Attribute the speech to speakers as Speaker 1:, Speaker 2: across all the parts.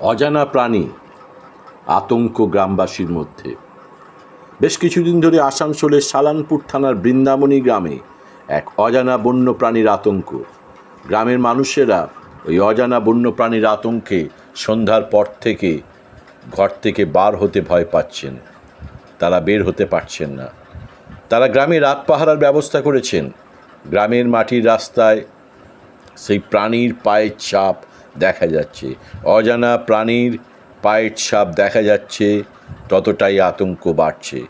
Speaker 1: অজানা প্রাণী আতঙ্ক গ্রামবাসীর মধ্যে। বেশ কিছুদিন ধরে আসানসোলের সালানপুর থানার বৃন্দাবনী গ্রামে এক অজানা বন্য প্রাণীর আতঙ্ক। গ্রামের মানুষেরা ওই অজানা বন্য প্রাণীর আতঙ্কে সন্ধ্যার পর থেকে ঘর থেকে বার হতে ভয় পাচ্ছেন। তারা বের হতে পারছেন না। তারা গ্রামে রাত পাহারার ব্যবস্থা করেছেন। গ্রামের মাটির রাস্তায় সেই প্রাণীর পায়ের ছাপ দেখা যাচ্ছে। অজানা প্রাণীর পায়ের ছাপ দেখা যাচ্ছে, ততটাই আতঙ্ক বাড়ছে।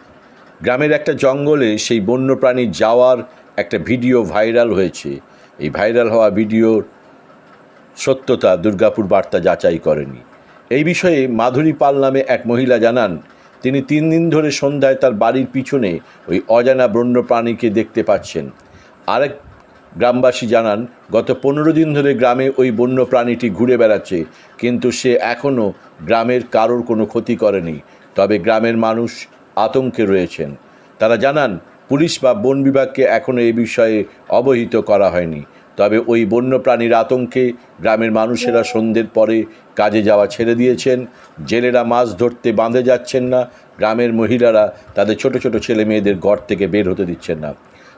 Speaker 1: গ্রামের একটা জঙ্গলে সেই বন্য প্রাণী যাওয়ার একটা ভিডিও ভাইরাল হয়েছে। এই ভাইরাল হওয়া ভিডিওর সত্যতা দুর্গাপুর বার্তা যাচাই করেনি। এই বিষয়ে মাধুরী পাল নামে এক মহিলা জানান, তিনি তিন দিন ধরে সন্ধ্যায় তার বাড়ির পিছনে ওই অজানা বন্য প্রাণীকে দেখতে পাচ্ছেন। আরেক গ্রামবাসী জানান, গত পনেরো দিন ধরে গ্রামে ওই বন্য প্রাণীটি ঘুরে বেড়াচ্ছে, কিন্তু সে এখনও গ্রামের কারোর কোনো ক্ষতি করেনি। তবে গ্রামের মানুষ আতঙ্কে রয়েছেন। তারা জানান, পুলিশ বা বন বিভাগকে এখনও এ বিষয়ে অবহিত করা হয়নি। তবে ওই বন্যপ্রাণীর আতঙ্কে গ্রামের মানুষেরা সন্ধ্যের পরে কাজে যাওয়া ছেড়ে দিয়েছেন। জেলেরা মাছ ধরতে বাঁধে যাচ্ছেন না। গ্রামের মহিলারা তাদের ছোট ছোট ছেলে মেয়েদের ঘর থেকে বের হতে দিচ্ছেন না।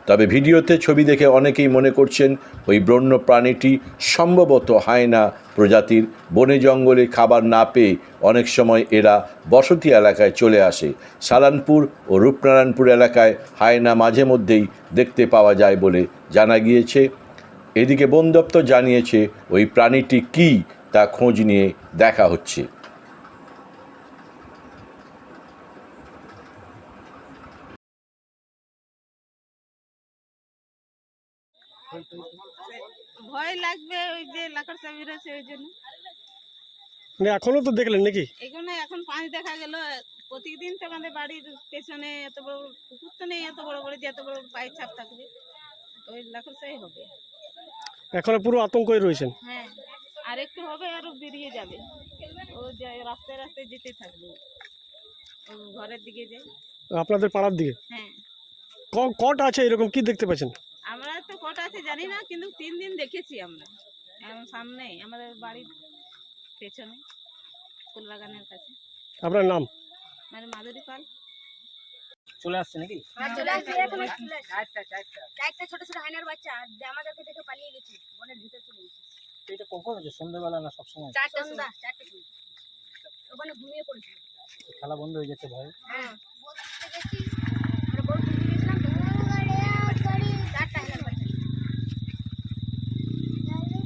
Speaker 1: তবে ভিডিওতে ছবি দেখে অনেকেই মনে করছেন ওই বন্য প্রাণীটি সম্ভবত হায়না প্রজাতির। বনে জঙ্গলে খাবার না পেয়ে অনেক সময় এরা বসতি এলাকায় চলে আসে। সালানপুর ও রূপনারায়ণপুর এলাকায় হায়না মাঝে মধ্যেই দেখতে পাওয়া যায় বলে জানা গিয়েছে। এদিকে বন দপ্তর জানিয়েছে ওই প্রাণীটি কী তা খোঁজ নিয়ে দেখা হচ্ছে।
Speaker 2: ভয় লাগবে ওই যে লাকড় চাবি আছে ওই জন্য।
Speaker 3: মানে এখনও তো দেখলেন নাকি?
Speaker 2: এখানে এখন পানি দেখা গেল। প্রতিদিন তো আমাদের বাড়ির পেছনে এত বড় পুকুর তো নেই এত বড় বড় যে এত বড় পায়ের ছাপ থাকবে। ওই লাকড় চাবি হবে।
Speaker 3: এখনও পুরো আতঙ্কই রয়েছেন?
Speaker 2: হ্যাঁ আর একটু হবে আরও বেরিয়ে যাবে। ও যে রাস্তায় রাস্তায় যেতে থাকবে। ঘরের দিকে যে
Speaker 3: আপনাদের পাড়ার দিকে?
Speaker 2: হ্যাঁ।
Speaker 3: ক- কটা আছে এরকম? কি দেখতে পাচ্ছেন?
Speaker 2: কটা আছে জানি না কিন্তু তিন দিন দেখেছি আমরা। এখন সামনে আমাদের বাড়ির পেছনে ফুল বাগানের কাছে।
Speaker 3: আপনার নাম?
Speaker 2: মানে মাধুরী পাল।
Speaker 4: চলে আসছে নাকি?
Speaker 5: চারটা ছোট ছোট হাইনার বাচ্চা আমাদেরকে দেখে পালিয়ে গেছে বনের ভিতর চলে গেছে।
Speaker 4: তো এটা কখন হচ্ছে সন্ধ্যাবেলা না সবসময়?
Speaker 5: চারটা সন্ধ্যা চারটে ওখানে ঘুমিয়ে পড়েছিল
Speaker 4: খেলা বন্ধ হয়ে যাচ্ছে ভয়?
Speaker 5: হ্যাঁ।